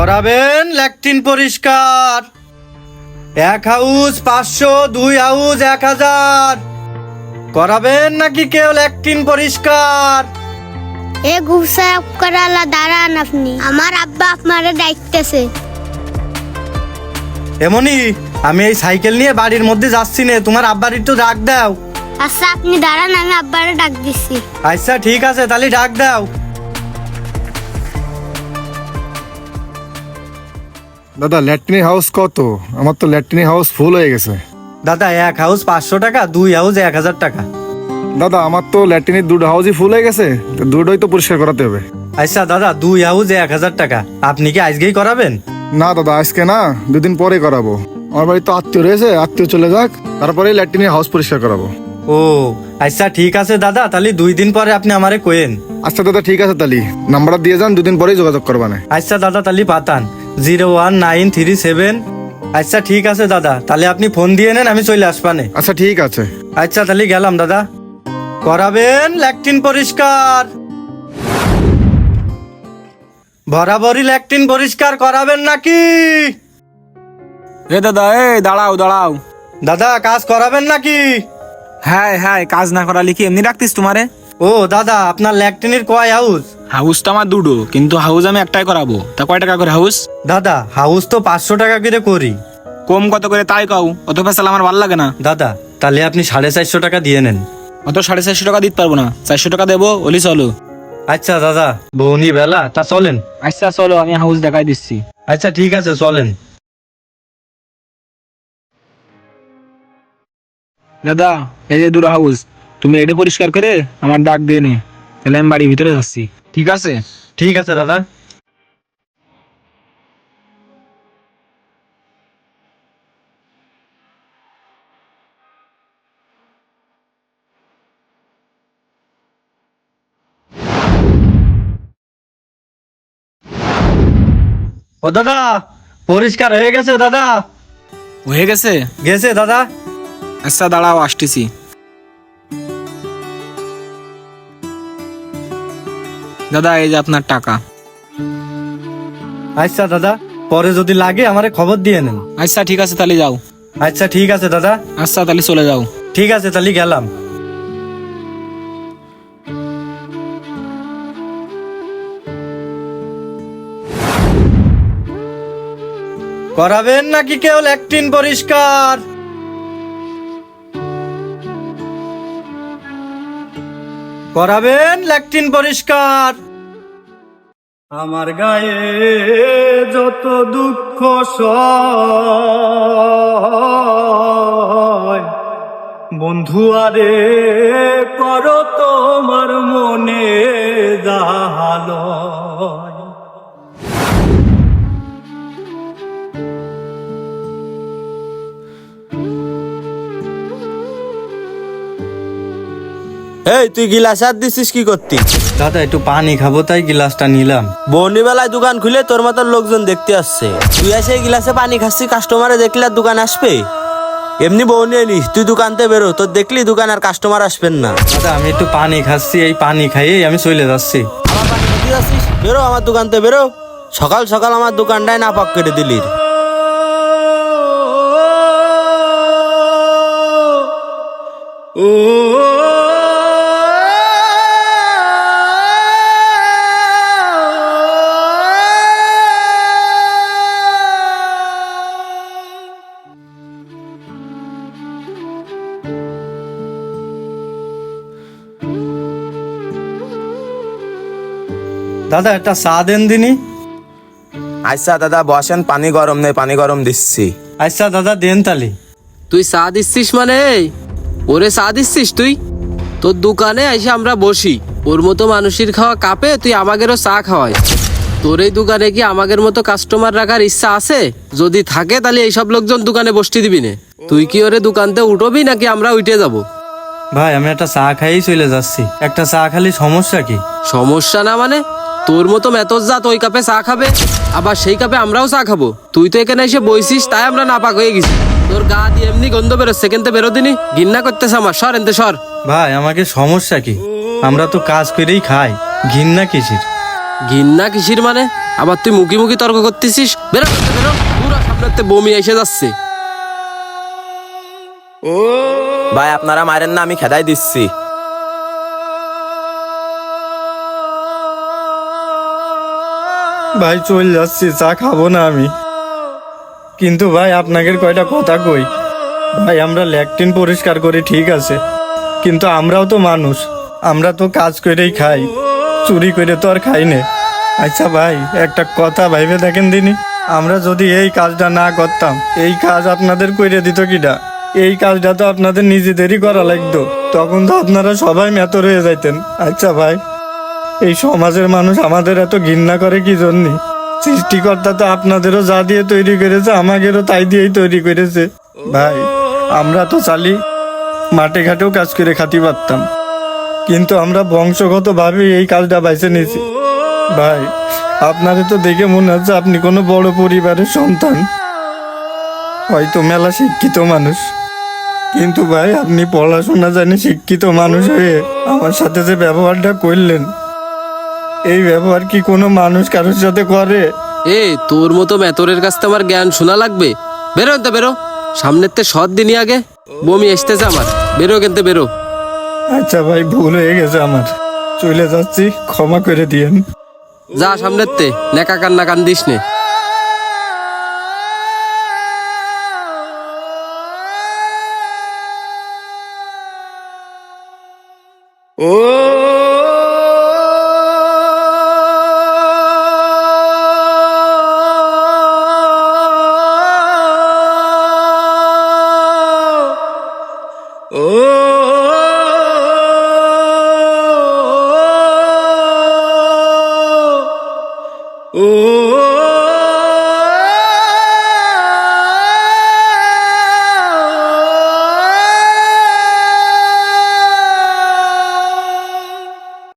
করাবেন ল্যাকটিন পরিষ্কার। এক হাউস পাঁচশো দুই হাউস এক হাজার। করাবেন নাকি কেউ ল্যাকটিন পরিষ্কার? এ গুসা করালা দাঁড়ান আপনি। আমার আব্বা আপনারে ডাকতেছে। এমনই আমি এই সাইকেল নিয়ে বাড়ির মধ্যে যাচ্ছি না তোমার আব্বার একটু ডাক দাও। আচ্ছা আপনি দাঁড়ান আমি আব্বারে ডাক দিচ্ছি। আচ্ছা ঠিক আছে তাহলে ডাক দাও। দাদা ল্যাট্রিন হাউস কত? আমার তো ল্যাট্রিন হাউস ফুল হয়ে গেছে। দাদা এক হাউস পাঁচশো টাকা দুই হাউস এক হাজার টাকা। দাদা আমার তো ল্যাট্রিনের দুটো হাউসই ফুল হয়ে গেছে তো দুটোই তো পরিষ্কার করাতে হবে। আচ্ছা দাদা দুই হাউস এক হাজার টাকা। আপনি কি আজকেই করাবেন? না দাদা আজকে না দুদিন পরে করাবো। আমার বাড়ি তো আত্মীয় রয়েছে আত্মীয় চলে যাক তারপরে ল্যাট্রিনের হাউস পরিষ্কার করাবো। ও আচ্ছা ঠিক আছে দাদা তাহলে দুই দিন পরে আপনি আমারে কোয়েন। আচ্ছা দাদা ঠিক আছে তাহলে। নাম্বারটা দিয়ে যান দুদিন পরেই যোগাযোগ করবানে আচ্ছা দাদা তাহলে পাতান zero one nine three seven. আচ্ছা ঠিক আছে দাদা তাহলে আপনি ফোন দিয়ে নেন আমি চলে আসবানে। আচ্ছা ঠিক আছে। আচ্ছা তাহলে গেলাম দাদা। করাবেন ল্যাকটিন পরিষ্কার। বরাবরই ল্যাকটিন পরিষ্কার করাবেন নাকি? এ দাদা এই দাঁড়াও দাঁড়াও। দাদা কাজ করাবেন নাকি? হ্যাঁ হ্যাঁ কাজ না করালে কি এমনি রাখতিস তোমারে? ও দাদা আপনার ল্যাকটিনের কয় হাউস? হাউস তো আমার দুটো কিন্তু হাউস আমি একটাই করাবো। তা কয় টাকা করে হাউস? দাদা হাউস তো পাঁচশো টাকা করে করি। কম কত করে তাই কাউ অত ফেসাল আমার ভালো লাগে না। দাদা তাহলে আপনি সাড়ে চারশো টাকা দিয়ে নেন। অত সাড়ে চারশো টাকা দিতে পারব না। চারশো টাকা দেবো ওলি চলো। আচ্ছা দাদা। বৌনি বেলা তা চলেন। আচ্ছা চলো আমি হাউস দেখাই দিচ্ছি। আচ্ছা ঠিক আছে চলেন। দাদা এই যে দুটো হাউস তুমি এটা পরিষ্কার করে আমার ডাক দিয়ে নে। তাহলে আমি বাড়ির ভিতরে যাচ্ছি। ঠিক আছে ঠিক আছে দাদা ও দাদা পরিষ্কার হয়ে গেছে দাদা হয়ে গেছে গেছে দাদা আচ্ছা দাঁড়াও আসতেছি দাদা এই যে আপনার টাকা। আচ্ছা দাদা পরে যদি লাগে আমারে খবর দিয়ে নেন। আচ্ছা ঠিক আছে তাহলে যাও। আচ্ছা ঠিক আছে দাদা। আচ্ছা তাহলে চলে যাও। ঠিক আছে তাহলে গেলাম। করাবেন নাকি কেউ ল্যাকটিন পরিষ্কার? করাবেন ল্যাকটিন পরিষ্কার। আমার গায়ে যত দুঃখ বন্ধু আরে করো তোমার মনে জাহালয় এই তুই গিলাস আর দিছিস কি করতি দাদা একটু পানি খাব তাই গিলাসটা নিলাম বনি বেলায় দোকান খুলে তোর মতন লোকজন দেখতে আসছে তুই এসে এই গিলাসে পানি খাচ্ছি কাস্টমারে দেখলে আর দোকান আসবে এমনি বউ নিয়ে নিস তুই দোকানতে বেরো তোর দেখলি দোকান আর কাস্টমার আসবেন না দাদা আমি একটু পানি খাচ্ছি এই পানি খাইয়ে আমি চলে যাচ্ছি আমার পানি খেতে যাচ্ছিস বেরো আমার দোকানতে বেরো সকাল সকাল আমার দোকানটায় না পাক কেটে দিলি দাদা একটা চা দেন দিনি। আচ্ছা দাদা বসেন পানি গরম নেই পানি গরম দিচ্ছি। আচ্ছা দাদা দেন তালি। তুই চা দিচ্ছিস মানে? ওরে চা দিচ্ছিস তুই? তোর দোকানে এসে আমরা বসি। ওর মতো মানুষের খাওয়া কাপে তুই আমাদেরও চা খাওয়াই। তোর এই দোকানে কি আমাদের মতো কাস্টমার রাখার ইচ্ছা আছে? যদি থাকে তাহলে এইসব লোকজন দোকানে বসতে দিবি না। তুই কি ওরে দোকানতে উঠবি নাকি আমরা উঠে যাব? ভাই আমি একটা চা খাইয়েই চলে যাচ্ছি। একটা চা খালি সমস্যা কি? সমস্যা না মানে? তোর মতো মেতজাত ওই কাপে চা খাবে আবার সেই কাপে আমরাও চা খাব। তুই তো এখানে এসে বইছিস তাই আমরা নাপাক হয়ে গেছি। তোর গা দিয়ে এমনি গন্ধ বেরোচ্ছে কিন্তু বেরোদিনি। গিন্না করতেছে আমার সর এনতে সর। ভাই আমাকে সমস্যা কি? আমরা তো কাজ করেই খাই ঘিন্না কিসির? ঘিন্না কিসির মানে? আবার তুই মুখি মুখি তর্ক করতেছিস? বেরো বেরো, বেরো পুরো সামনে বমি এসে যাচ্ছে। ভাই আপনারা মারেন না আমি খেদাই দিচ্ছি। ভাই, চল যাচ্ছি, চা খাব না আমি। কিন্তু ভাই আপনাকে কয়টা কথা কই? ভাই, আমরা ল্যাকটিন পরিষ্কার করি, ঠিক আছে। কিন্তু আমরাও তো মানুষ। আমরা তো কাজ করেই খাই। চুরি করে তো আর খাই নে। আচ্ছা ভাই, একটা কথা ভাইবে দেখেন দিনি। আমরা যদি এই কাজটা না করতাম, এই কাজ আপনাদের করে দিত কিটা এই কাজটা তো আপনাদের নিজেদেরই করা লাগতো। তখন তো আপনারা সবাই মেতর রয়ে যাইতেন। আচ্ছা ভাই। এই সমাজের মানুষ আমাদের এত ঘৃণা করে কি জন্য? সৃষ্টিকর্তা তো আপনাদেরও যা দিয়ে তৈরি করেছে, আমাদেরও তাই দিয়েই তৈরি করেছে। ভাই, আমরা তো চালি, মাঠে ঘাটেও কাজ করে খাতি পারতাম। কিন্তু আমরা বংশগত ভাবে এই কাজটা বাইছে নিয়েছি। ভাই, আপনাদের তো দেখে মনে হচ্ছে আপনি কোনো বড় পরিবারের সন্তান। হয়তো মেলা শিক্ষিত মানুষ। কিন্তু ভাই, আপনি পড়াশোনা জানি শিক্ষিত মানুষ হয়ে আমার সাথে যে ব্যবহারটা করলেন এই ব্যবহার কি কোনো মানুষ কারোর সাথে করে? এ তোর মতো মেতরের কাছ আমার জ্ঞান শোনা লাগবে। বেরো এনতে বেরো। সামনের তে সৎ দিনই আগে। বমি আসতেছে আমার। বেরো কিন্তু বেরো। আচ্ছা ভাই ভুল হয়ে গেছে আমার। চলে যাচ্ছি ক্ষমা করে দিয়েন। যা সামনের তে নেকা কান্না কান দিস নে। ও Oh.